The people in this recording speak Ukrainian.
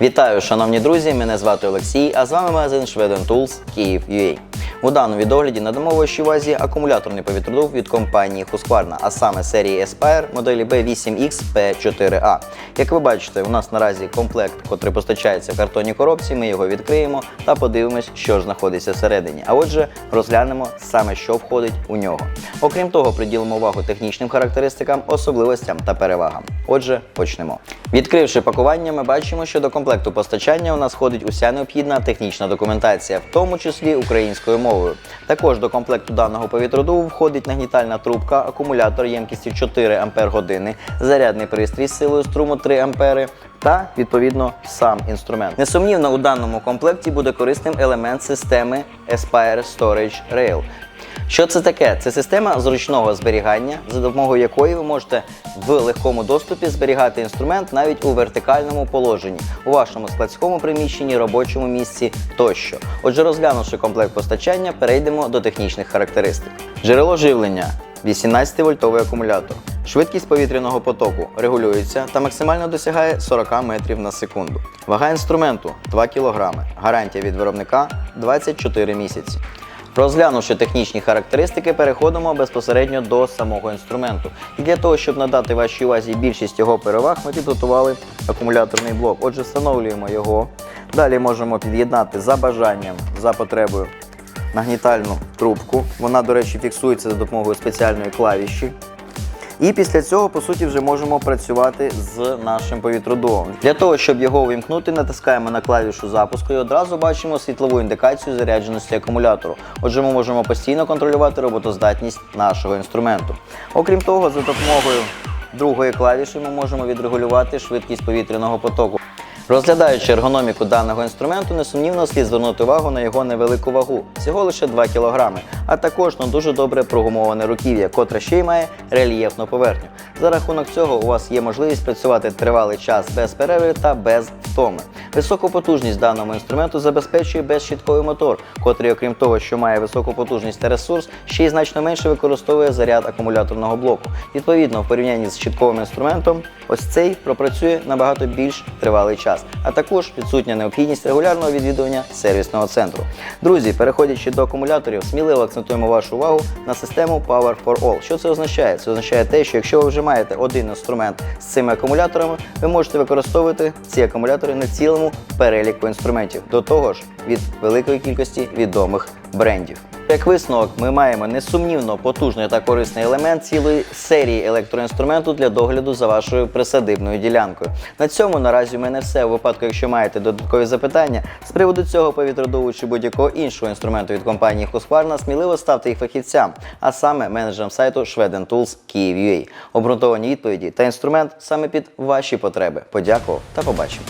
Вітаю, шановні друзі! Мене звати Олексій, а з вами магазин Шведен Tools Київ.UA. У даному відогляді надамо вашій увазі акумуляторний повітродув від компанії Husqvarna, а саме серії Aspire моделі B8X P4A. Як ви бачите, у нас наразі комплект, котрий постачається в картонній коробці. Ми його відкриємо та подивимось, що ж знаходиться всередині. А отже, розглянемо саме, що входить у нього. Окрім того, приділимо увагу технічним характеристикам, особливостям та перевагам. Отже, почнемо. Відкривши пакування, ми бачимо, що до комплекту постачання у нас входить уся необхідна технічна документація, в тому числі українською мовою. Також до комплекту даного повітродуву входить нагнітальна трубка, акумулятор ємкістю 4 Ампер години, зарядний пристрій з силою струму 3 Ампери та відповідно сам інструмент. Несумнівно, у даному комплекті буде корисним елемент системи Aspire Storage Rail. Що це таке? Це система зручного зберігання, за допомогою якої ви можете в легкому доступі зберігати інструмент навіть у вертикальному положенні, у вашому складському приміщенні, робочому місці тощо. Отже, розглянувши комплект постачання, перейдемо до технічних характеристик. Джерело живлення 18-вольтовий акумулятор. Швидкість повітряного потоку регулюється та максимально досягає 40 метрів на секунду. Вага інструменту 2 кг. Гарантія від виробника 24 місяці. Розглянувши технічні характеристики, переходимо безпосередньо до самого інструменту. І для того, щоб надати вашій увазі більшість його переваг, ми підготували акумуляторний блок. Отже, встановлюємо його. Далі можемо під'єднати за бажанням, за потребою нагнітальну трубку. Вона, до речі, фіксується за допомогою спеціальної клавіші. І після цього, по суті, вже можемо працювати з нашим повітродувом. Для того, щоб його увімкнути, натискаємо на клавішу запуску і одразу бачимо світлову індикацію зарядженості акумулятору. Отже, ми можемо постійно контролювати роботоздатність нашого інструменту. Окрім того, за допомогою другої клавіші ми можемо відрегулювати швидкість повітряного потоку. Розглядаючи ергономіку даного інструменту, несумнівно слід звернути увагу на його невелику вагу, всього лише 2 кг, а також на дуже добре прогумоване руків'я, котре ще й має рельєфну поверхню. За рахунок цього у вас є можливість працювати тривалий час без перерви та без втоми. Високу потужність даному інструменту забезпечує безщітковий мотор, котрий, окрім того, що має високу потужність та ресурс, ще й значно менше використовує заряд акумуляторного блоку. Відповідно, в порівнянні з щитковим інструментом, ось цей пропрацює набагато більш тривалий час, а також відсутня необхідність регулярного відвідування сервісного центру. Друзі, переходячи до акумуляторів, сміливо акцентуємо вашу увагу на систему Power for All. Що це означає? Це означає те, що якщо ви вже маєте один інструмент з цими акумуляторами, ви можете використовувати ці акумулятори на цілому переліку інструментів. До того ж, від великої кількості відомих брендів. Як висновок, ми маємо несумнівно потужний та корисний елемент цілої серії електроінструменту для догляду за вашою присадибною ділянкою. На цьому наразі у мене все. У випадку, якщо маєте додаткові запитання з приводу цього повітродуву чи будь-якого іншого інструменту від компанії Husqvarna, сміливо ставте їх фахівцям, а саме менеджерам сайту Schweden Tools Kyiv.ua. Обґрунтовані відповіді та інструмент саме під ваші потреби. Подякував та побачимо.